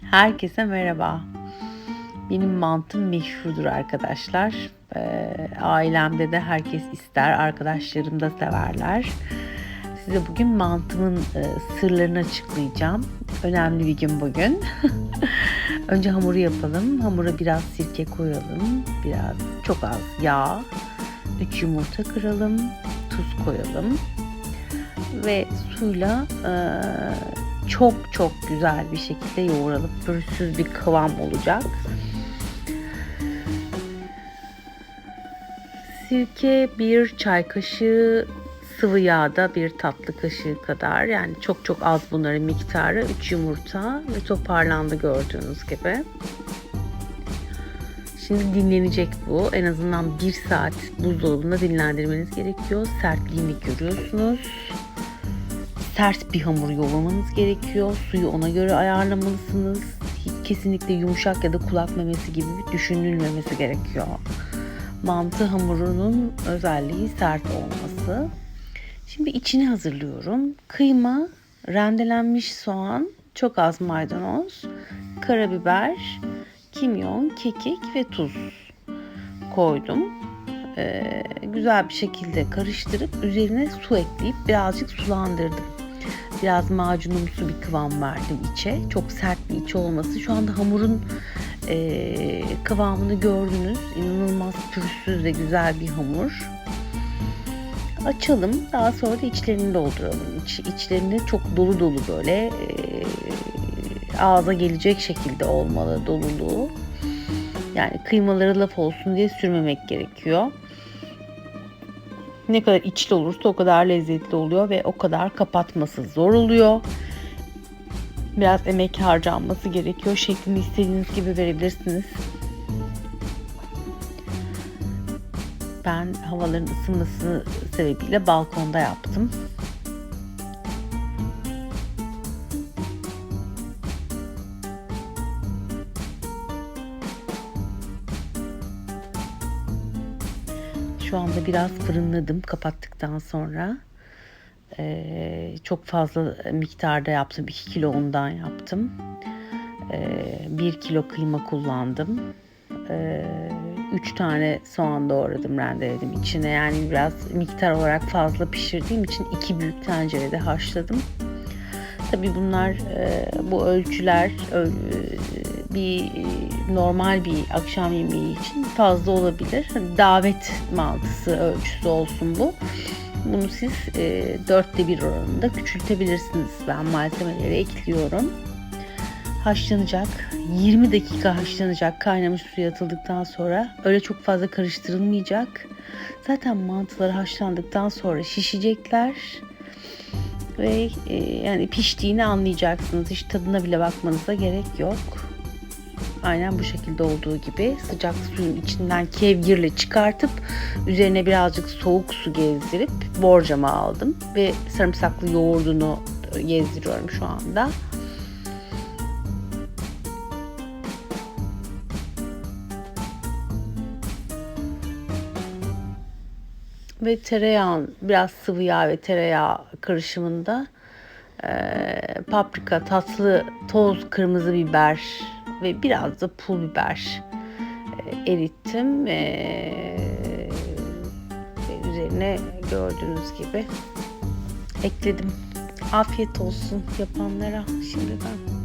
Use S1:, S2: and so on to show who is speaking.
S1: Herkese merhaba. Benim mantım meşhurdur arkadaşlar. Ee, ailemde de herkes ister, arkadaşlarım da severler. Size bugün mantımın e, sırlarını açıklayacağım. Önemli bir gün bugün. Önce hamuru yapalım. Hamura biraz sirke koyalım. Biraz çok az yağ. 3 yumurta kıralım. Tuz koyalım. Ve suyla e, çok çok güzel bir şekilde yoğuralım. Pürüzsüz bir kıvam olacak. Sirke bir çay kaşığı sıvı yağda bir tatlı kaşığı kadar yani çok çok az bunların miktarı 3 yumurta ve toparlandı gördüğünüz gibi. Şimdi dinlenecek bu. En azından bir saat buzdolabında dinlendirmeniz gerekiyor. Sertliğini görüyorsunuz sert bir hamur yoğurmanız gerekiyor. Suyu ona göre ayarlamalısınız. Hiç kesinlikle yumuşak ya da kulak memesi gibi düşünülmemesi gerekiyor. Mantı hamurunun özelliği sert olması. Şimdi içini hazırlıyorum. Kıyma, rendelenmiş soğan, çok az maydanoz, karabiber, kimyon, kekik ve tuz koydum. Ee, güzel bir şekilde karıştırıp üzerine su ekleyip birazcık sulandırdım biraz macunumsu bir kıvam verdim içe. Çok sert bir içi olması. Şu anda hamurun e, kıvamını gördünüz. İnanılmaz pürüzsüz ve güzel bir hamur. Açalım. Daha sonra da içlerini dolduralım. İç, içlerini çok dolu dolu böyle e, ağza gelecek şekilde olmalı doluluğu. Yani kıymaları laf olsun diye sürmemek gerekiyor ne kadar içli olursa o kadar lezzetli oluyor ve o kadar kapatması zor oluyor. Biraz emek harcanması gerekiyor. Şeklini istediğiniz gibi verebilirsiniz. Ben havaların ısınması sebebiyle balkonda yaptım. Şu anda biraz fırınladım kapattıktan sonra. Ee, çok fazla miktarda yaptım. 2 kilo undan yaptım. Ee, 1 kilo kıyma kullandım. Ee, 3 tane soğan doğradım rendeledim içine. Yani biraz miktar olarak fazla pişirdiğim için 2 büyük tencerede haşladım. Tabi bunlar e, bu ölçüler öl, bir normal bir akşam yemeği için fazla olabilir. Hani davet mantısı ölçüsü olsun bu. Bunu siz e, dörtte bir oranında küçültebilirsiniz. Ben malzemeleri ekliyorum. Haşlanacak. 20 dakika haşlanacak. Kaynamış suya atıldıktan sonra. Öyle çok fazla karıştırılmayacak. Zaten mantıları haşlandıktan sonra şişecekler ve e, yani piştiğini anlayacaksınız. Hiç tadına bile bakmanıza gerek yok. Aynen bu şekilde olduğu gibi sıcak suyun içinden kevgirle çıkartıp üzerine birazcık soğuk su gezdirip borcama aldım ve sarımsaklı yoğurdunu gezdiriyorum şu anda. Ve tereyağı biraz sıvı yağ ve tereyağı karışımında e, paprika, tatlı toz kırmızı biber ve biraz da pul biber e, erittim. E, üzerine gördüğünüz gibi ekledim. Afiyet olsun yapanlara şimdiden.